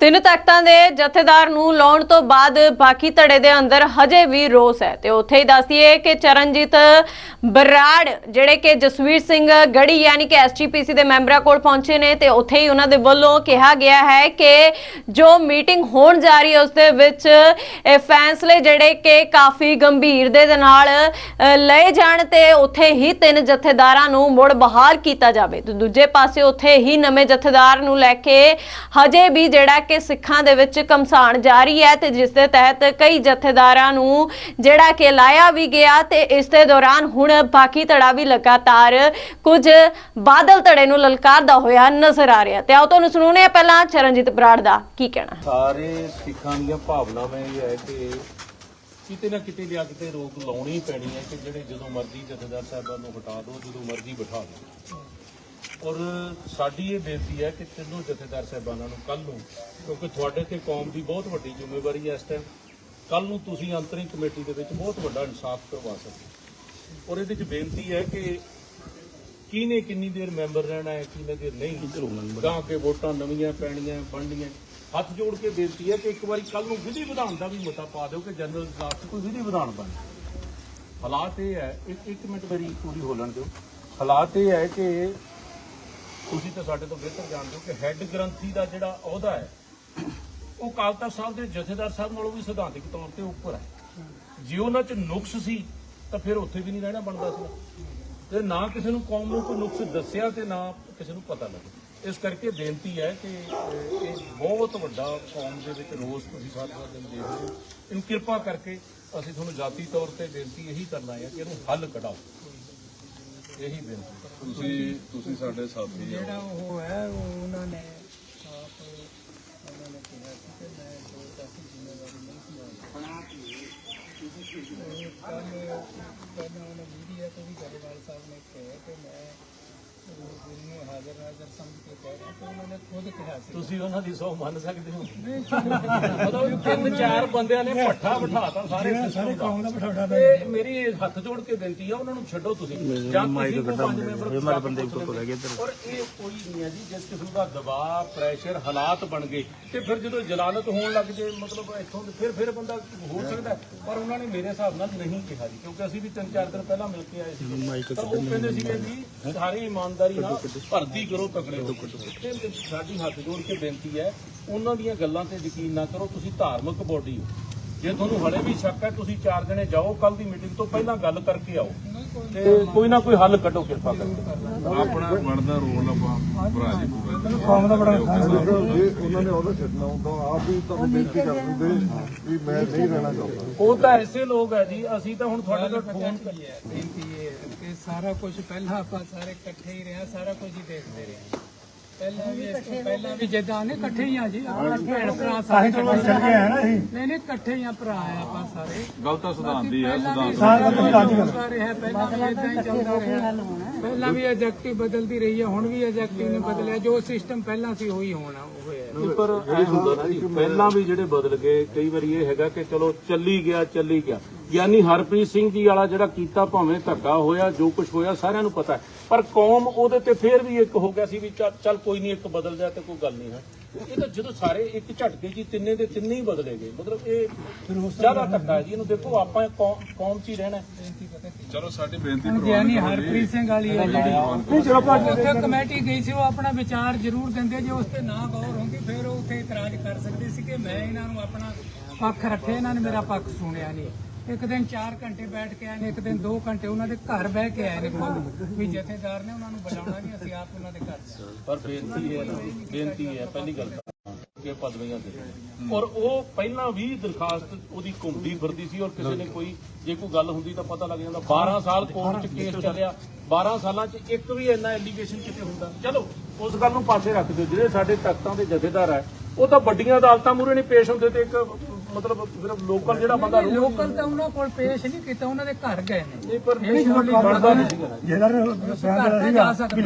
ਤਿੰਨ ਤਖਤਾਂ ਦੇ ਜਥੇਦਾਰ ਨੂੰ ਲਾਉਣ ਤੋਂ ਬਾਅਦ ਬਾਕੀ ਧੜੇ ਦੇ ਅੰਦਰ ਹਜੇ ਵੀ ਰੋਸ ਹੈ। ਤੇ ਉੱਥੇ ਹੀ ਦੱਸਦੀਏ ਕਿ ਚਰਨਜੀਤ ਬਰਾੜ, ਜਿਹੜੇ ਕਿ ਜਸਵੀਰ ਸਿੰਘ ਗੜੀ ਯਾਨੀ ਕਿ ਐਸਜੀਪੀਸੀ ਦੇ ਮੈਂਬਰਾਂ ਕੋਲ ਪਹੁੰਚੇ ਨੇ ਤੇ ਉੱਥੇ ਹੀ ਉਹਨਾਂ ਦੇ ਵੱਲੋਂ ਕਿਹਾ ਗਿਆ ਹੈ ਕਿ ਜੋ ਮੀਟਿੰਗ ਹੋਣ ਜਾ ਰਹੀ ਹੈ, ਉਸ ਦੇ ਵਿੱਚ ਇਹ ਫੈਸਲੇ ਜਿਹੜੇ ਕਿ ਕਾਫੀ ਗੰਭੀਰ ਦੇ ਨਾਲ ਲਏ ਜਾਣ ਤੇ ਉੱਥੇ ਹੀ ਤਿੰਨ ਜਥੇਦਾਰਾਂ ਨੂੰ ਮੁੜ ਬਹਾਲ ਕੀਤਾ ਜਾਵੇ। ਤੇ ਦੂਜੇ ਪਾਸੇ ਉੱਥੇ ਹੀ ਨਵੇਂ ਜਥੇਦਾਰ ਨੂੰ ਲੈ ਕੇ ਹਜੇ ਵੀ ਜਿਹੜਾ ਕਿ ਸਿੱਖਾਂ ਦੇ ਵਿੱਚ ਕਮਸਾਨ ਜਾਰੀ ਹੈ ਤੇ ਜਿਸ ਦੇ ਤਹਿਤ ਕਈ ਜਥੇਦਾਰਾਂ ਨੂੰ ਜਿਹੜਾ ਕਿ ਲਾਇਆ ਵੀ ਗਿਆ ਤੇ ਇਸ ਦੇ ਦੌਰਾਨ ਹੁਣ ਬਾਕੀ ਧੜਾ ਵੀ ਲਗਾਤਾਰ ਕੁਝ ਬਾਦਲ ਧੜੇ ਨੂੰ ਲਲਕਾਰਦਾ ਹੋਇਆ ਨਜ਼ਰ ਆ ਰਿਹਾ। ਤੇ ਆਓ ਤੁਹਾਨੂੰ ਸੁਣਾਉਂਦੇ ਪਹਿਲਾਂ ਚਰਨਜੀਤ ਬਰਾੜ ਦਾ ਕੀ ਕਹਿਣਾ। ਸਾਰੇ ਸਿੱਖਾਂ ਦੀਆਂ ਭਾਵਨਾਵਾਂ ਇਹ ਹੈ ਕਿ ਕਿਤੇ ਨਾ ਕਿਤੇ ਲਿਆ ਕਿਤੇ ਰੋਕ ਲਾਉਣੀ ਪੈਣੀ ਹੈ ਕਿ ਜਿਹੜੇ ਜਦੋਂ ਮਰਜ਼ੀ ਜਥੇਦਾਰ ਸਾਹਿਬਾਂ ਨੂੰ ਹਟਾ ਦਿਓ, ਜਦੋਂ ਮਰਜ਼ੀ ਬਿਠਾ ਦਿਓ। ਔਰ ਸਾਡੀ ਇਹ ਬੇਨਤੀ ਹੈ ਕਿ ਤਿੰਨੋਂ ਜਥੇਦਾਰ ਸਾਹਿਬਾਨਾਂ ਨੂੰ ਕੱਲ ਨੂੰ ਕਿਉਂਕਿ ਤੁਹਾਡੇ ਤੇ ਕੌਮ ਦੀ ਬਹੁਤ ਵੱਡੀ ਜ਼ਿੰਮੇਵਾਰੀ ਹੈ ਇਸ ਟਾਈਮ ਕੱਲ ਨੂੰ ਤੁਸੀਂ ਅੰਤਰਿੰਗ ਕਮੇਟੀ ਦੇ ਵਿੱਚ ਬਹੁਤ ਵੱਡਾ ਇਨਸਾਫ ਕਰਵਾ ਸਕਦੇ ਔਰ ਇਹਦੇ ਵਿੱਚ ਬੇਨਤੀ ਹੈ ਕਿ ਕਿਹਨੇ ਕਿੰਨੀ ਦੇਰ ਮੈਂਬਰ ਰਹਿਣਾ ਹੈ ਕਿੰਨੇ ਦੇਰ ਨਹੀਂ। ਗਾਂ ਕੇ ਵੋਟਾਂ ਨਵੀਆਂ ਪੈਣੀਆਂ ਬਣਨੀਆਂ। ਹੱਥ ਜੋੜ ਕੇ ਬੇਨਤੀ ਹੈ ਕਿ ਇੱਕ ਵਾਰੀ ਕੱਲ ਨੂੰ ਵਿਧੀ ਵਿਧਾਨ ਦਾ ਵੀ ਮਤਾ ਪਾ ਦਿਓ ਕਿ ਜਨਰਲ 'ਚ ਕੋਈ ਵਿਧੀ ਵਿਧਾਨ ਬਣੇ ਹਾਲਾਤ ਇਹ ਹੈ ਇੱਕ ਇੱਕ ਮਿੰਟ ਮੇਰੀ ਪੂਰੀ ਹੋ ਲੈਣ ਦਿਓ। ਹਾਲਾਤ ਇਹ ਹੈ ਕਿ ਤੁਸੀਂ ਤਾਂ ਸਾਡੇ ਤੋਂ ਬਿਹਤਰ ਜਾਣਦੇ ਹੋ ਕਿ ਹੈੱਡ ਗ੍ਰੰਥੀ ਦਾ ਜਿਹੜਾ ਅਹੁਦਾ ਹੈ, ਉਹ ਅਕਾਲ ਤਖਤ ਸਾਹਿਬ ਦੇ ਜਥੇਦਾਰ ਸਾਹਿਬ ਨਾਲੋਂ ਵੀ ਸਿਧਾਂਤਕ ਤੌਰ ਤੇ ਉੱਪਰ ਹੈ। ਜੇ ਉਹਨਾਂ 'ਚ ਨੁਕਸ ਸੀ, ਤਾਂ ਫਿਰ ਉੱਥੇ ਵੀ ਨਹੀਂ ਰਹਿਣਾ ਬਣਦਾ ਸੀ। ਤੇ ਨਾ ਕਿਸੇ ਨੂੰ ਕੌਮ ਨੂੰ ਕੋਈ ਨੁਕਸ ਦੱਸਿਆ ਤੇ ਨਾ ਕਿਸੇ ਨੂੰ ਪਤਾ ਲੱਗੇ। ਇਸ ਕਰਕੇ ਬੇਨਤੀ ਹੈ ਕਿ ਇਹ ਬਹੁਤ ਵੱਡਾ ਕੌਮ ਦੇ ਵਿੱਚ ਰੋਸ ਤੁਸੀਂ ਸਾਰੇ ਦਿਨ ਦੇਖ ਰਹੇ ਹੋ। ਇਹਨੂੰ ਕਿਰਪਾ ਕਰਕੇ ਅਸੀਂ ਤੁਹਾਨੂੰ ਜਾਤੀ ਤੌਰ ਤੇ ਬੇਨਤੀ ਇਹੀ ਕਰਨਾ ਹੈ ਕਿ ਇਹਨੂੰ ਹੱਲ ਕਢਾਓ ਇਹੀ ਬੇਨਤੀ। ਤੁਸੀਂ ਤੁਸੀਂ ਸਾਡੇ ਸਾਥੀ ਹੋ। ਜਿਹੜਾ ਉਹ ਹੈ ਉਹ ਉਹਨਾਂ ਨੇ ਆਪ ਉਹਨਾਂ ਨੇ ਕਿਹਾ ਸੀ ਕਿ ਮੈਂ ਦੋ ਕਾਫੀ ਜ਼ਿੰਮੇਵਾਰੀ ਨਹੀਂ ਸੰਭਾਲੀ ਕੱਲ ਪਹਿਲਾਂ ਉਹਨੇ ਮੀਡੀਆ ਤੋਂ ਵੀ ਗਰੇਵਾਲ ਸਾਹਿਬ ਨੇ ਕਿਹਾ ਕਿ ਮੈਂ ਨੂੰ ਹਾਜ਼ਰ ਨਾਜ਼ਰ ਸਮਝ ਕੇ ਕਹਿ ਰਿਹਾ ਤੇ ਉਹਨਾਂ ਨੇ ਖੁਦ ਕਿਹਾ ਸੀ ਤੁਸੀਂ ਉਹਨਾਂ ਦੀ ਸੌ ਮੰਨ ਸਕਦੇ ਹੋ। ਮਤਲਬ ਤਿੰਨ ਚਾਰ ਬੰਦਿਆਂ ਨੇ ਪੱਠਾ ਬਿਠਾਤਾ ਸਾਰੇ ਸਾਰੇ ਕੌਮ ਦਾ ਬਿਠਾਉਣਾ ਤੇ ਮੇਰੀ ਹੱਥ ਜੋੜ ਕੇ ਬੇਨਤੀ ਆ ਉਹਨਾਂ ਨੂੰ ਛੱਡੋ ਤੁਸੀਂ। ਜਾਂ ਕਿਸੇ ਕੋ ਪੰਜ ਮੈਂਬਰ ਮੇਰੇ ਬੰਦੇ ਕੋ ਲੈ ਗਏ ਔਰ ਇਹ ਕੋਈ ਨਹੀਂ ਹੈ ਜੀ ਜਿਸ ਕਿਸਮ ਦਾ ਦਬਾਅ ਪ੍ਰੈਸ਼ਰ ਹਾਲਾਤ ਬਣ ਗਏ। ਤੇ ਫਿਰ ਜਦੋਂ ਜਲਾਲਤ ਹੋਣ ਲੱਗ ਜੇ ਮਤਲਬ ਇੱਥੋਂ ਤੇ ਫਿਰ ਫਿਰ ਬੰਦਾ ਹੋ ਸਕਦਾ। ਪਰ ਉਹਨਾਂ ਨੇ ਮੇਰੇ ਹਿਸਾਬ ਨਾਲ ਨਹੀਂ ਕਿਹਾ ਜੀ ਕਿਉਂਕਿ ਅਸੀਂ ਵੀ ਤਿੰਨ ਚਾਰ ਦਿਨ ਪਹਿਲਾਂ ਮਿਲ ਕੇ ਆਏ ਸੀ। ਤਾਂ ਉਹ ਕਹਿੰਦੇ ਸੀਗੇ ਜੀ ਸਾਰੀ ਇਮਾਨਦਾਰੀ ਨਾਲ ਭਰਤੀ ਕਰੋ ਤਕੜੇ ਹੋ ਕੇ। ਤੇ ਸਾਡੀ ਹੱਥ ਜੋੜ ਕੇ ਬੇਨਤੀ ਹੈ ਉਹਨਾਂ ਦੀਆਂ ਗੱਲਾਂ ਤੇ ਯਕੀਨ ਨਾ ਕਰੋ ਤੁਸੀਂ ਧਾਰਮਿਕ ਬੋਡੀ ਹੋ। ਜੇ ਤੁਹਾਨੂੰ ਹਲੇ ਵੀ ਸ਼ੱਕ ਹੈ ਤੁਸੀਂ ਚਾਰ ਜਣੇ ਜਾਓ ਕੱਲ ਦੀ ਮੀਟਿੰਗ ਤੋਂ ਪਹਿਲਾਂ ਗੱਲ ਕਰਕੇ ਆਓ। ਤੇ ਕੋਈ ਨਾ ਕੋਈ ਹੱਲ ਕੱਢੋ ਕਿਰਪਾ ਕਰਕੇ। ਆਪਣਾ ਬਣਦਾ ਰੋਲ ਆਪਾਂ ਭਰਾ ਜੀ ਕੌਮ ਦਾ ਬੜਾ ਜੇ ਉਹਨਾਂ ਨੇ ਉਹਦਾ ਛੱਡਣਾ ਹੁੰਦਾ ਆਪ ਵੀ ਤੁਹਾਨੂੰ ਬੇਨਤੀ ਕਰ ਦਿੰਦੇ ਵੀ ਮੈਂ ਨਹੀਂ ਰਹਿਣਾ ਚਾਹੁੰਦਾ। ਉਹ ਤਾਂ ਐਸੇ ਲੋਕ ਹੈ ਜੀ ਅਸੀਂ ਤਾਂ ਹੁਣ ਤੁਹਾਡੇ ਤੋਂ ਫੋਨ ਕੀ ਹੈ ਬੇਨਤੀ ਇਹ ਹੈ ਕਿ ਸਾਰਾ ਕੁਝ ਪਹਿਲਾਂ ਆਪਾਂ ਸਾਰੇ ਇਕੱਠੇ ਹੀ ਰਹੇ ਹਾਂ, ਸਾਰਾ ਕੁਝ ਹੀ ਦੇਖਦੇ ਰਹੇ। ਹਾਂ। ਪਹਿਲਾਂ ਵੀ ਇਸ ਤੋਂ ਪਹਿਲਾਂ ਵੀ ਜਿੱਦਾਂ ਨੇ ਇਕੱਠੇ ਹੀ ਆ ਜੀ। ਆਪਾਂ ਭੈਣ ਭਰਾ ਸਾਰੇ ਚੱਲ ਗਏ ਆ ਨਾ ਅਸੀਂ। ਨਹੀਂ ਨਹੀਂ ਇਕੱਠੇ ਹੀ ਆ ਭਰਾ ਆ ਆਪਾਂ ਸਾਰੇ। ਗੱਲ ਤਾਂ ਸਿਧਾਂਤ ਦੀ ਹੈ ਸਿਧਾਂਤ ਸਾਰਾ ਕੁਝ ਚੱਲਦਾ ਰਿਹਾ ਪਹਿਲਾਂ ਵੀ ਇਦਾਂ ਹੀ ਚੱਲਦਾ ਰਿਹਾ। ਪਹਿਲਾਂ ਵੀ ਐਜੈਕਟਿਵ ਬਦਲਦੀ ਰਹੀ ਹੈ ਹੁਣ ਵੀ ਐਜੈਕਟਿਵ ਨੇ ਬਦਲਿਆ। ਜੋ ਸਿਸਟਮ ਪਹਿਲਾਂ ਸੀ ਉਹੀ ਹੋਣਾ ਹੈ ਪਰ ਇਹ ਹੁੰਦਾ ਨਾ ਜੀ ਪਹਿਲਾਂ ਵੀ ਜਿਹੜੇ ਬਦਲ ਗਏ ਕਈ ਵਾਰੀ ਇਹ ਹੈਗਾ ਕਿ ਚਲੋ ਚੱਲੀ ਗਿਆ ਚੱਲੀ ਗਿਆ। ਯਾਨੀ ਹਰਪ੍ਰੀਤ ਸਿੰਘ ਜੀ ਵਾਲਾ ਜਿਹੜਾ ਕੀਤਾ ਭਾਵੇਂ ਧੱਕਾ ਹੋਇਆ ਜੋ ਕੁਝ ਹੋਇਆ ਸਾਰਿਆਂ ਨੂੰ ਪਤਾ ਹੈ। ਪਰ ਕੌਮ ਉਹਦੇ ਤੇ ਫੇਰ ਵੀ ਇੱਕ ਹੋ ਗਿਆ ਸੀ ਵੀ ਚੱਲ- ਚੱਲ ਕੋਈ ਨਹੀਂ ਇੱਕ ਬਦਲ ਜਾ ਤੇ ਕੋਈ ਗੱਲ ਨਹੀਂ ਹੈ। ਇਹ ਤਾਂ ਜਦੋਂ ਸਾਰੇ ਇੱਕ ਝਟਕੇ ਜੀ ਤਿੰਨੇ ਦੇ ਤਿੰਨੇ ਹੀ ਬਦਲੇ ਗਏ। ਮਤਲਬ ਇਹ ਜ਼ਿਆਦਾ ਧੱਕਾ ਹੈ ਜੀ। ਇਹਨੂੰ ਦੇਖੋ ਆਪਾਂ ਕੌਮ ਕੌਮ 'ਚ ਹੀ ਰਹਿਣਾ ਹੈ। ਚਲੋ ਸਾਡੀ ਬੇਨਤੀ ਗਿਆਨੀ ਹਰਪ੍ਰੀਤ ਸਿੰਘ ਵਾਲੀ ਹੈ ਜਿਹੜੀ ਉੱਥੇ ਕਮੇਟੀ ਗਈ ਸੀ ਉਹ ਆਪਣਾ ਵਿਚਾਰ ਜ਼ਰੂਰ ਦਿੰਦੇ ਜੇ ਉਸ ਤੇ ਨਾ ਗੌਰ ਹੁੰਦੀ ਫਿਰ ਉਹ ਉੱਥੇ ਇਤਰਾਜ਼ ਕਰ ਸਕਦੇ ਸੀ ਕਿ ਮੈਂ ਇਹਨਾਂ ਨੂੰ ਆਪਣਾ ਪੱਖ ਰੱਖਿਆ ਇਹਨਾਂ ਨੇ ਮੇਰਾ ਪੱਖ ਸੁਣਿਆ ਨਹੀਂ। ਇੱਕ ਦਿਨ 4 ਘੰਟੇ ਬੈਠ ਕੇ ਆਏ ਨੇ ਇੱਕ ਦਿਨ 2 ਘੰਟੇ ਉਹਨਾਂ ਦੇ ਘਰ ਬਹਿ ਕੇ ਆਏ ਨੇ ਖੁਦ ਵੀ ਜਥੇਦਾਰ ਨੇ ਉਹਨਾਂ ਨੂੰ ਬੁਲਾਉਣਾ ਨਹੀਂ ਅਸੀਂ ਆਪ ਉਹਨਾਂ ਦੇ ਘਰ। ਪਰ ਬੇਨਤੀ ਹੈ ਬੇਨਤੀ ਹੈ ਪਹਿਲੀ ਗੱਲ ਤਾਂ ਕਿ ਪਦਵੀਆਂ ਦੇ ਔਰ ਉਹ ਪਹਿਲਾਂ ਵੀ ਦਰਖਾਸਤ ਉਹਦੀ ਘੁੰਮਦੀ ਫਿਰਦੀ ਸੀ ਔਰ ਕਿਸੇ ਨੇ ਕੋਈ ਜੇ ਕੋਈ ਗੱਲ ਹੁੰਦੀ ਤਾਂ ਪਤਾ ਲੱਗ ਜਾਂਦਾ। 12 ਸਾਲ ਕੋਰਟ 'ਚ ਕੇਸ ਚੱਲਿਆ। 12 ਸਾਲਾਂ 'ਚ ਇੱਕ ਵੀ ਇੰਨਾ ਐਲੀਗੇਸ਼ਨ ਕਿਤੇ ਹੁੰਦਾ। ਚਲੋ ਉਸ ਗੱਲ ਨੂੰ ਪਾਸੇ ਰੱਖ ਦਿਓ। ਜਿਹੜੇ ਸਾਡੇ ਤਖਤਾਂ ਦੇ ਜਥੇਦਾਰ ਹੈ ਉਹ ਤਾਂ ਵੱਡੀਆਂ ਅਦਾਲਤਾਂ ਮੂਹਰੇ ਨਹੀਂ ਪੇਸ਼ ਹੁੰਦੇ ਤੇ ਇੱਕ ਮਤਲਬ ਸਿਰਫ ਲੋਕਲ ਜਿਹੜਾ ਬੰਦਾ ਰੂਲ ਲੋਕਲ ਤਾਂ ਉਹਨਾਂ ਕੋਲ ਪੇਸ਼ ਨਹੀਂ ਕੀਤਾ ਉਹਨਾਂ ਦੇ ਘਰ ਗਏ ਨੇ। ਨਹੀਂ ਪਰ ਨਹੀਂ ਬਣਦਾ ਨਹੀਂ। ਸੀਗਾ ਨਾ ਜੀ। ਘਰ ਤਾਂ ਜਾ ਸਕਦਾ